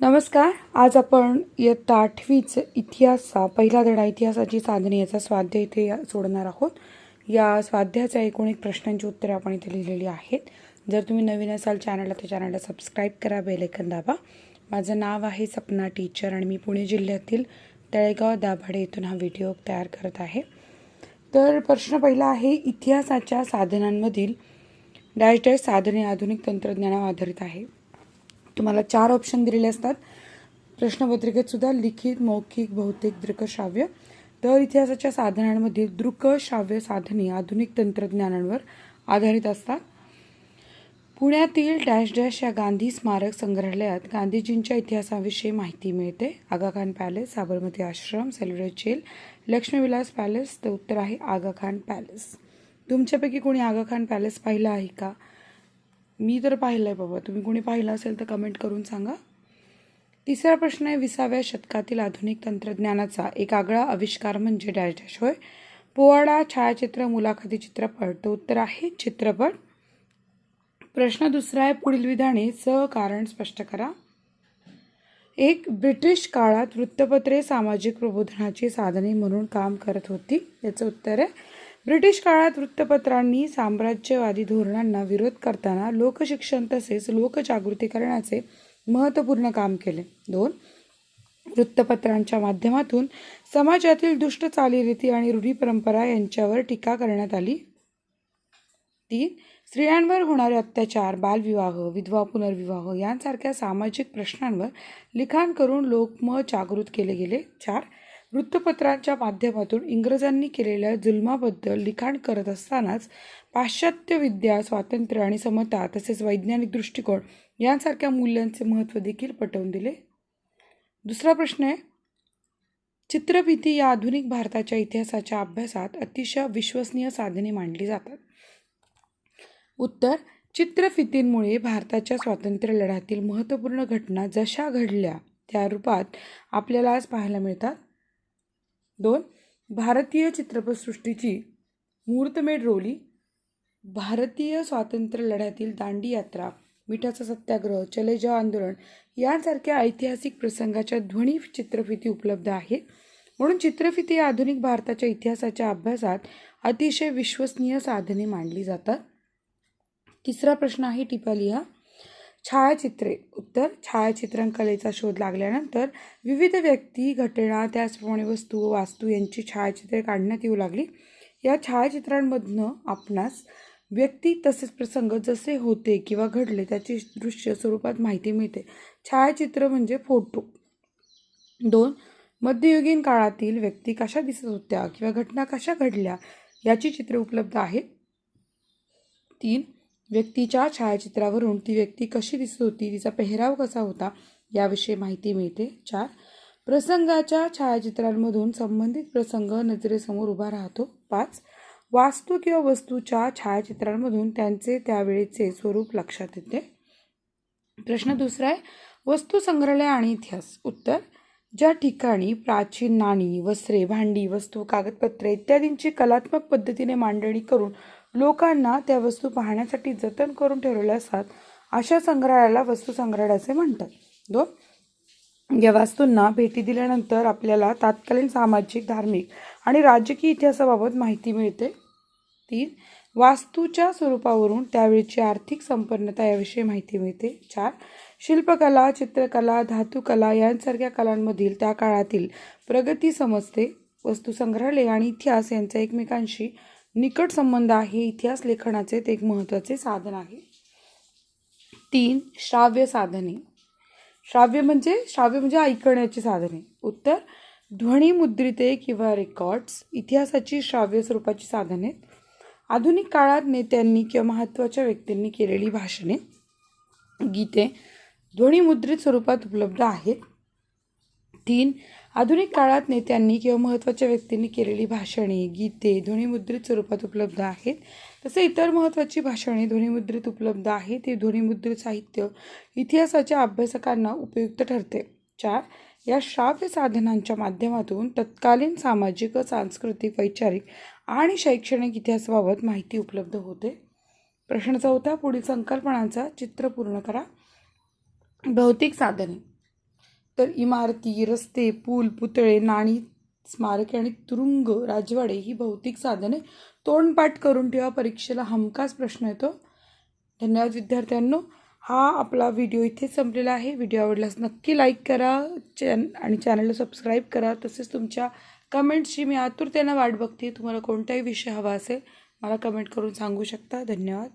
नमस्कार. आज आपण इयत्ता आठवीच इतिहासा पहिला धडा इतिहासाची साधने याचा स्वाध्याय इथे सोडणार आहोत. या स्वाध्यायाच्या एकूण एक प्रश्नांची उत्तरे आपण इथे लिहिलेली आहेत. जर तुम्ही नवीन असाल चॅनलला तर चॅनलला सबस्क्राईब करा बेलेकन दाबा. माझं नाव आहे सपना टीचर आणि मी पुणे जिल्ह्यातील तळेगाव दाभाडे येथून हा व्हिडिओ तयार करत आहे. तर प्रश्न पहिला आहे इतिहासाच्या साधनांमधील डॅश डॅश साधने आधुनिक तंत्रज्ञानावर आधारित आहे. तुम्हाला चार ऑप्शन दिलेले असतात. प्रश्नपत्रिकेत सुद्धा लिखित मौखिक भौतिक दृकश्राव्य तर इतिहासाच्या साधनांमध्ये दृकश्राव्य साधने आधुनिक तंत्रज्ञानांवर आधारित असतात. पुण्यातील डॅश डॅश या गांधी स्मारक संग्रहालयात गांधीजींच्या इतिहासाविषयी माहिती मिळते. Aga Khan palace Sabarmati Ashram cellular jail Laxmi Vilas palace तर उत्तर आहे आगाखान पॅलेस. तुमच्यापैकी कोणी आगाखान पॅलेस पाहिलं आहे का? मी तर पाहिलं आहे बाबा. तुम्ही कोणी पाहिलं असेल तर कमेंट करून सांगा. तिसरा प्रश्न आहे विसाव्या शतकातील आधुनिक तंत्रज्ञानाचा एक आगळा आविष्कार म्हणजे डॅश डॅश होय. पोवाडा छायाचित्र मुलाखती चित्रपट. तो उत्तर आहे चित्रपट. प्रश्न दुसरा आहे पुढील विधाने सहकारण स्पष्ट करा. एक ब्रिटिश काळात वृत्तपत्रे सामाजिक प्रबोधनाची साधने म्हणून काम करत होती. याचं उत्तर आहे ब्रिटिश काळात वृत्तपत्रांनी साम्राज्यवादी धोरणांना विरोध करताना लोकशिक्षण तसेच लोकजागृती करण्याचे महत्त्वपूर्ण काम केले. दोन वृत्तपत्रांच्या माध्यमातून समाजातील दुष्ट चालीरीती आणि रूढी परंपरा यांच्यावर टीका करण्यात आली. तीन स्त्रियांवर होणारे अत्याचार बालविवाह विधवा पुनर्विवाह यांसारख्या सामाजिक प्रश्नांवर लिखाण करून लोकमत जागृत केले गेले. चार वृत्तपत्रांच्या माध्यमातून इंग्रजांनी केलेल्या जुलमाबद्दल लिखाण करत असतानाच पाश्चात्य विद्या स्वातंत्र्य आणि समता तसेच वैज्ञानिक दृष्टिकोन यांसारख्या मूल्यांचे महत्त्व देखील पटवून दिले. दुसरा प्रश्न आहे. चित्रभीती या आधुनिक भारताच्या इतिहासाच्या अभ्यासात अतिशय विश्वसनीय साधने मांडली जातात. उत्तर चित्रफितींमुळे भारताच्या स्वातंत्र्य लढ्यातील महत्त्वपूर्ण घटना जशा घडल्या त्या रूपात आपल्याला आज पाहायला मिळतात. दोन भारतीय चित्रपटसृष्टीची मुहूर्तमेढ रोवली. भारतीय स्वातंत्र्य लढ्यातील दांडी यात्रा मिठाचा सत्याग्रह चले जाव आंदोलन यांसारख्या ऐतिहासिक प्रसंगाच्या ध्वनी चित्रफिती उपलब्ध आहेत. म्हणून चित्रफिती या आधुनिक भारताच्या इतिहासाच्या अभ्यासात अतिशय विश्वसनीय साधने मांडली जातात. तिसरा प्रश्न आहे टिपा लिहा. छायाचित्रे. उत्तर छायाचित्रण कलेचा शोध लागल्यानंतर विविध व्यक्ती घटना त्याचप्रमाणे वस्तू व वास्तू यांची छायाचित्रे काढण्यात येऊ लागली. या छायाचित्रांमधनं आपणास व्यक्ती तसेच प्रसंग जसे होते किंवा घडले त्याची दृश्य स्वरूपात माहिती मिळते. छायाचित्र म्हणजे फोटो. दोन मध्ययुगीन काळातील व्यक्ती कशा दिसत होत्या किंवा घटना कशा घडल्या याची चित्रे उपलब्ध आहेत. तीन व्यक्तीच्या छायाचित्रावरून ती व्यक्ती कशी दिसत होती तिचा पेहराव कसा होता याविषयी माहिती मिळते. चार. प्रसंगाच्या छायाचित्रांमधून संबंधित प्रसंग नजरेसमोर उभा राहतो. पाच. वास्तू किंवा वस्तूच्या छायाचित्रांमधून त्यांचे त्यावेळेचे स्वरूप लक्षात येते. प्रश्न दुसरा आहे वस्तू संग्रहालय आणि इतिहास. उत्तर ज्या ठिकाणी प्राचीन नाणी वस्त्रे भांडी वस्तू कागदपत्रे इत्यादींची कलात्मक पद्धतीने मांडणी करून लोकांना त्या वस्तू पाहण्यासाठी जतन करून ठेवलेल्या असतात अशा संग्रहालयाला वस्तू संग्रहालयाचे म्हणतात. दोन या वास्तूंना भेटी दिल्यानंतर आपल्याला तात्कालीन सामाजिक धार्मिक आणि राजकीय इतिहासाबाबत माहिती मिळते. तीन वास्तूच्या स्वरूपावरून त्यावेळची आर्थिक संपन्नता याविषयी माहिती मिळते. चार शिल्पकला चित्रकला धातुकला यांसारख्या कलांमधील त्या काळातील प्रगती समजते. वस्तू संग्रहालय आणि इतिहास यांचा एकमेकांशी निकट संबंध आहे. इतिहास लेखनाचे ते एक महत्त्वाचे साधन आहे. तीन श्राव्य साधने. श्राव्य म्हणजे श्राव्य म्हणजे ऐकण्याची साधने. उत्तर ध्वनिमुद्रिते किंवा रेकॉर्ड्स इतिहासाची श्राव्य स्वरूपाची साधने. आधुनिक काळात नेत्यांनी किंवा महत्त्वाच्या व्यक्तींनी केलेली भाषणे. गीते ध्वनिमुद्रित स्वरूपात उपलब्ध आहेत. तीन आधुनिक काळात नेत्यांनी किंवा महत्त्वाच्या व्यक्तींनी केलेली भाषणे गीते ध्वनिमुद्रित स्वरूपात उपलब्ध आहेत. तसे इतर महत्त्वाची भाषणे ध्वनिमुद्रित उपलब्ध आहेत. हे ध्वनिमुद्रित साहित्य इतिहासाच्या अभ्यासकांना उपयुक्त ठरते. चार या श्राव्य साधनांच्या माध्यमातून तत्कालीन सामाजिक सांस्कृतिक वैचारिक आणि शैक्षणिक इतिहासाबाबत माहिती उपलब्ध होते. प्रश्न चौथा पुढील संकल्पनांचा चित्र पूर्ण करा. भौतिक साधने. तर इमारती रस्ते पूल पुतळे नाणी स्मारके आणि तुरुंग राजवाडे ही भौतिक साधने तोंडपाठ करून ठेवा. परीक्षेला हमखास प्रश्न येतो. धन्यवाद विद्यार्थ्यांनो. हा आपला व्हिडिओ इथे संपलेला आहे. व्हिडिओ आवडल्यास नक्की लाईक करा चॅन आणि चॅनलला सबस्क्राईब करा. तसेच तुमच्या कमेंट्सची मी आतुरतेनं वाट बघते. तुम्हाला कोणताही विषय हवा असेल मला कमेंट करून सांगू शकता. धन्यवाद.